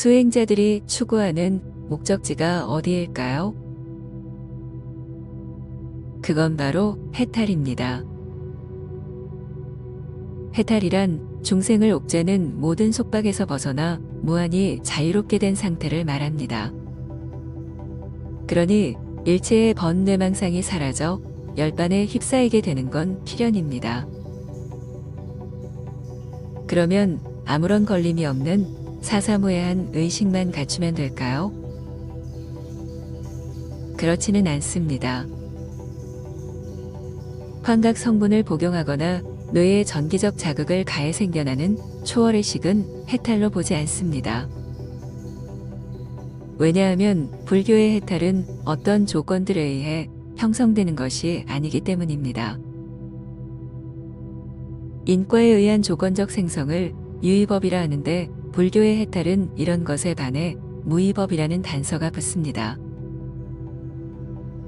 수행자들이 추구하는 목적지가 어디일까요? 그건 바로 해탈입니다. 해탈이란 중생을 옥죄는 모든 속박에서 벗어나 무한히 자유롭게 된 상태를 말합니다. 그러니 일체의 번뇌망상이 사라져 열반에 휩싸이게 되는 건 필연입니다. 그러면 아무런 걸림이 없는 사사무해한 의식만 갖추면 될까요? 그렇지는 않습니다. 환각 성분을 복용하거나 뇌에 전기적 자극을 가해 생겨나는 초월의식은 해탈로 보지 않습니다. 왜냐하면 불교의 해탈은 어떤 조건들에 의해 형성되는 것이 아니기 때문입니다. 인과에 의한 조건적 생성을 유의법이라 하는데 불교의 해탈은 이런 것에 반해 무의법이라는 단서가 붙습니다.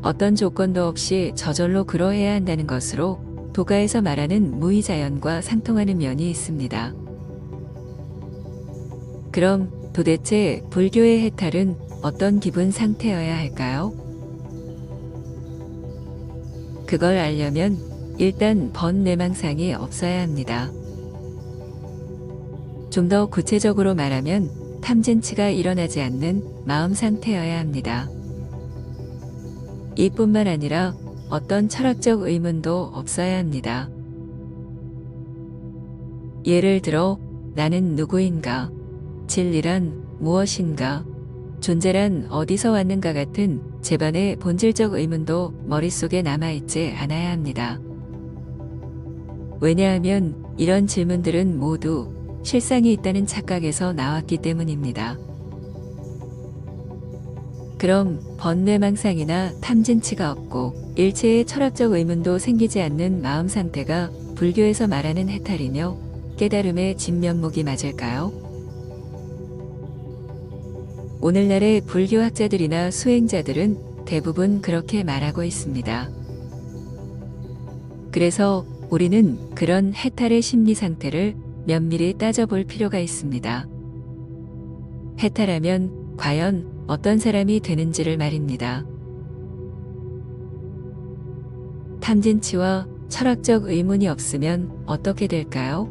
어떤 조건도 없이 저절로 그러해야 한다는 것으로 도가에서 말하는 무의자연과 상통하는 면이 있습니다. 그럼 도대체 불교의 해탈은 어떤 기분 상태여야 할까요? 그걸 알려면 일단 번뇌망상이 없어야 합니다. 좀 더 구체적으로 말하면 탐진치가 일어나지 않는 마음 상태여야 합니다. 이뿐만 아니라 어떤 철학적 의문도 없어야 합니다. 예를 들어 나는 누구인가? 진리란 무엇인가? 존재란 어디서 왔는가 같은 제반의 본질적 의문도 머릿속에 남아있지 않아야 합니다. 왜냐하면 이런 질문들은 모두 실상이 있다는 착각에서 나왔기 때문입니다. 그럼 번뇌망상이나 탐진치가 없고 일체의 철학적 의문도 생기지 않는 마음 상태가 불교에서 말하는 해탈이며 깨달음의 진면목이 맞을까요? 오늘날의 불교학자들이나 수행자들은 대부분 그렇게 말하고 있습니다. 그래서 우리는 그런 해탈의 심리 상태를 면밀히 따져볼 필요가 있습니다. 해탈하면 과연 어떤 사람이 되는지를 말입니다. 탐진치와 철학적 의문이 없으면 어떻게 될까요?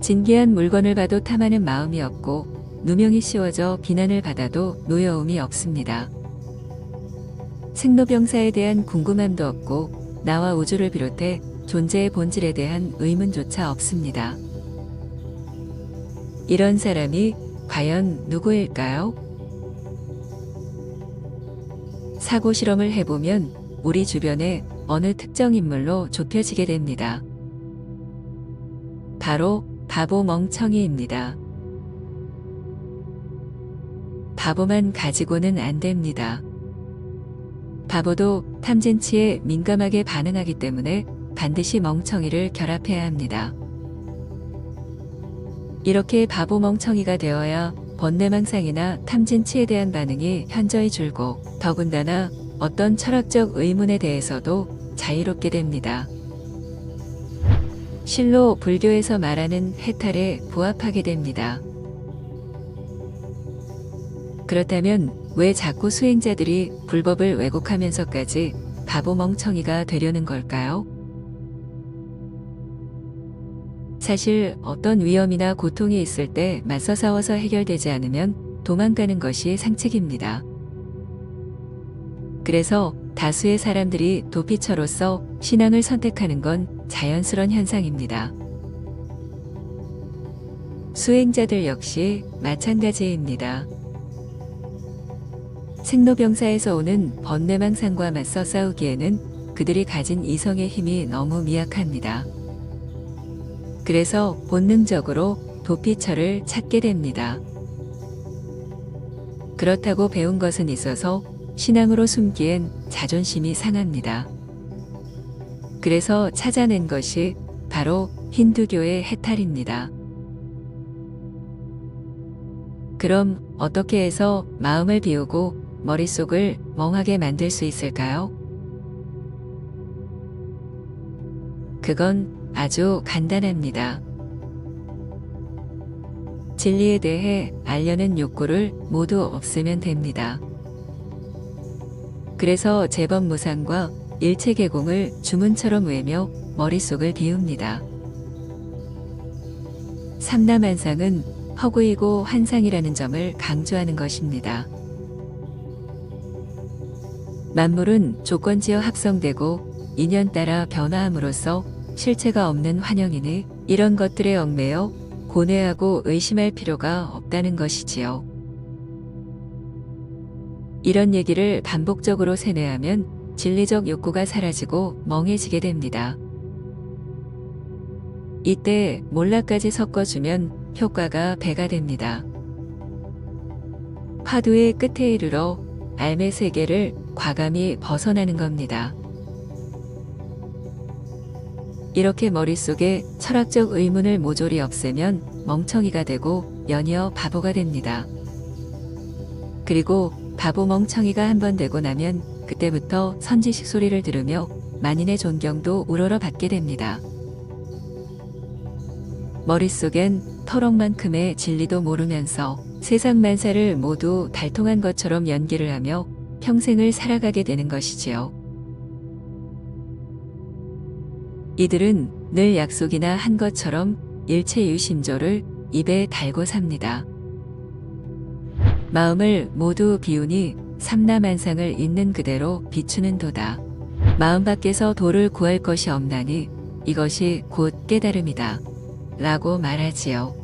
진귀한 물건을 봐도 탐하는 마음이 없고 누명이 씌워져 비난을 받아도 노여움이 없습니다. 생로병사에 대한 궁금함도 없고 나와 우주를 비롯해 존재의 본질에 대한 의문조차 없습니다. 이런 사람이 과연 누구일까요? 사고 실험을 해보면 우리 주변에 어느 특정 인물로 좁혀지게 됩니다. 바로 바보 멍청이입니다. 바보만 가지고는 안 됩니다. 바보도 탐진치에 민감하게 반응하기 때문에 반드시 멍청이를 결합해야 합니다. 이렇게 바보 멍청이가 되어야 번뇌망상이나 탐진치에 대한 반응이 현저히 줄고 더군다나 어떤 철학적 의문에 대해서도 자유롭게 됩니다. 실로 불교에서 말하는 해탈에 부합하게 됩니다. 그렇다면 왜 자꾸 수행자들이 불법을 왜곡하면서까지 바보 멍청이가 되려는 걸까요? 사실 어떤 위험이나 고통이 있을 때 맞서 싸워서 해결되지 않으면 도망가는 것이 상책입니다. 그래서 다수의 사람들이 도피처로서 신앙을 선택하는 건 자연스런 현상입니다. 수행자들 역시 마찬가지입니다. 생로병사에서 오는 번뇌망상과 맞서 싸우기에는 그들이 가진 이성의 힘이 너무 미약합니다. 그래서 본능적으로 도피처를 찾게 됩니다. 그렇다고 배운 것은 있어서 신앙으로 숨기엔 자존심이 상합니다. 그래서 찾아낸 것이 바로 힌두교의 해탈입니다. 그럼 어떻게 해서 마음을 비우고 머릿속을 멍하게 만들 수 있을까요? 그건 아주 간단합니다. 진리에 대해 알려는 욕구를 모두 없애면 됩니다. 그래서 재범무상과 일체 개공을 주문처럼 외며 머릿속을 비웁니다. 삼남한상은 허구이고 환상이라는 점을 강조하는 것입니다. 만물은 조건지어 합성되고 인연 따라 변화함으로써 실체가 없는 환영이니 이런 것들에 얽매여 고뇌하고 의심할 필요가 없다는 것이지요. 이런 얘기를 반복적으로 세뇌하면 진리적 욕구가 사라지고 멍해지게 됩니다. 이때 몰라까지 섞어주면 효과가 배가 됩니다. 화두의 끝에 이르러 알매 세계를 과감히 벗어나는 겁니다. 이렇게 머릿속에 철학적 의문을 모조리 없애면 멍청이가 되고 연이어 바보가 됩니다. 그리고 바보 멍청이가 한 번 되고 나면 그때부터 선지식 소리를 들으며 만인의 존경도 우러러 받게 됩니다. 머릿속엔 터럭만큼의 진리도 모르면서 세상 만사를 모두 달통한 것처럼 연기를 하며 평생을 살아가게 되는 것이지요. 이들은 늘 약속이나 한 것처럼 일체유심조를 입에 달고 삽니다. 마음을 모두 비우니 삼라만상을 있는 그대로 비추는 도다. 마음 밖에서 도를 구할 것이 없나니 이것이 곧 깨달음이다. 라고 말하지요.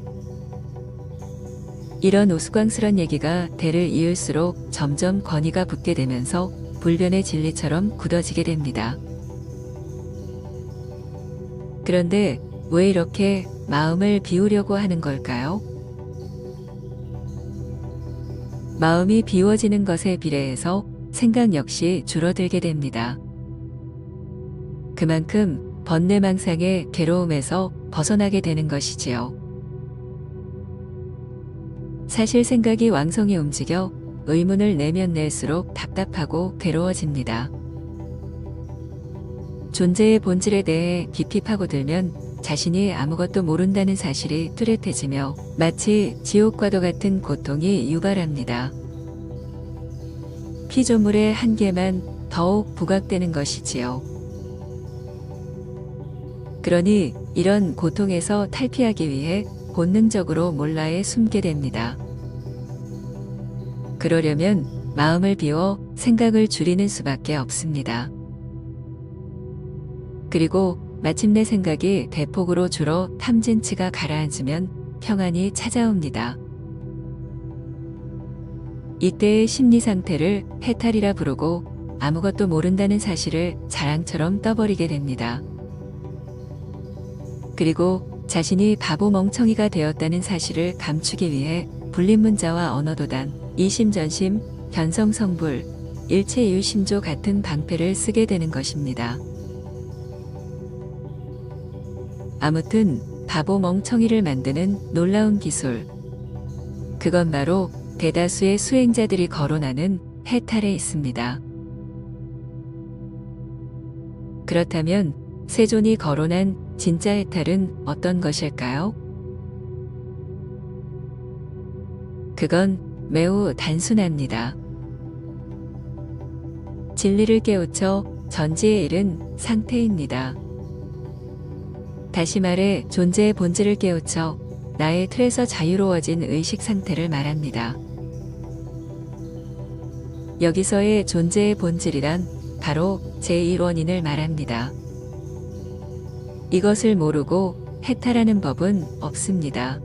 이런 우스꽝스런 얘기가 대를 이을수록 점점 권위가 붙게 되면서 불변의 진리처럼 굳어지게 됩니다. 그런데 왜 이렇게 마음을 비우려고 하는 걸까요? 마음이 비워지는 것에 비례해서 생각 역시 줄어들게 됩니다. 그만큼 번뇌망상의 괴로움에서 벗어나게 되는 것이지요. 사실 생각이 왕성히 움직여 의문을 내면 낼수록 답답하고 괴로워집니다. 존재의 본질에 대해 깊이 파고들면 자신이 아무것도 모른다는 사실이 뚜렷해지며 마치 지옥과도 같은 고통이 유발합니다. 피조물의 한계만 더욱 부각되는 것이지요. 그러니 이런 고통에서 탈피하기 위해 본능적으로 몰라에 숨게 됩니다. 그러려면 마음을 비워 생각을 줄이는 수밖에 없습니다. 그리고 마침내 생각이 대폭으로 줄어 탐진치가 가라앉으면 평안이 찾아옵니다. 이때의 심리 상태를 해탈이라 부르고 아무것도 모른다는 사실을 자랑처럼 떠버리게 됩니다. 그리고 자신이 바보 멍청이가 되었다는 사실을 감추기 위해 불린문자와 언어도단, 이심전심, 견성성불, 일체유심조 같은 방패를 쓰게 되는 것입니다. 아무튼 바보 멍청이를 만드는 놀라운 기술. 그건 바로 대다수의 수행자들이 거론하는 해탈에 있습니다. 그렇다면 세존이 거론한 진짜 해탈은 어떤 것일까요? 그건 매우 단순합니다. 진리를 깨우쳐 전지에 이른 상태입니다. 다시 말해 존재의 본질을 깨우쳐 나의 틀에서 자유로워진 의식 상태를 말합니다. 여기서의 존재의 본질이란 바로 제1원인을 말합니다. 이것을 모르고 해탈하는 법은 없습니다.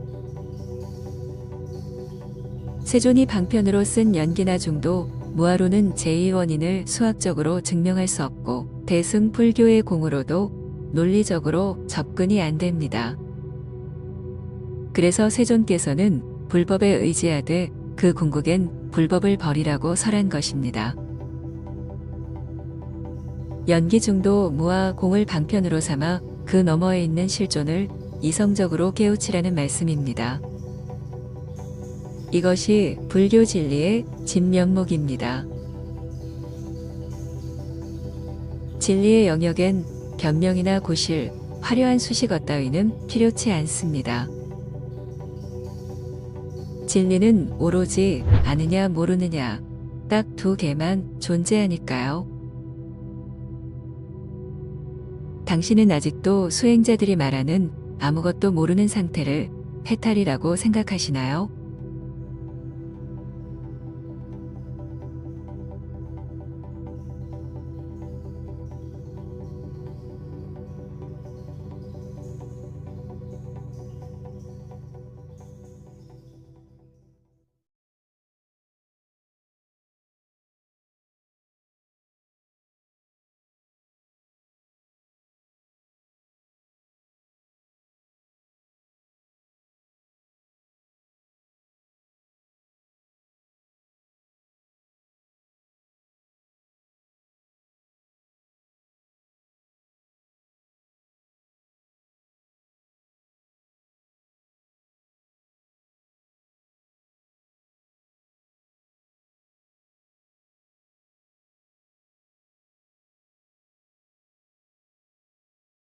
세존이 방편으로 쓴 연기나 중도 무하로는 제2원인을 수학적으로 증명할 수 없고 대승 불교의 공으로도 논리적으로 접근이 안 됩니다. 그래서 세존께서는 불법에 의지하되 그 궁극엔 불법을 버리라고 설한 것입니다. 연기 중도 무와 공을 방편으로 삼아 그 너머에 있는 실존을 이성적으로 깨우치라는 말씀입니다. 이것이 불교 진리의 진면목입니다. 진리의 영역엔 변명이나 고실, 화려한 수식 어 따위는 필요치 않습니다. 진리는 오로지 아느냐 모르느냐 딱 두 개만 존재하니까요. 당신은 아직도 수행자들이 말하는 아무것도 모르는 상태를 해탈이라고 생각하시나요?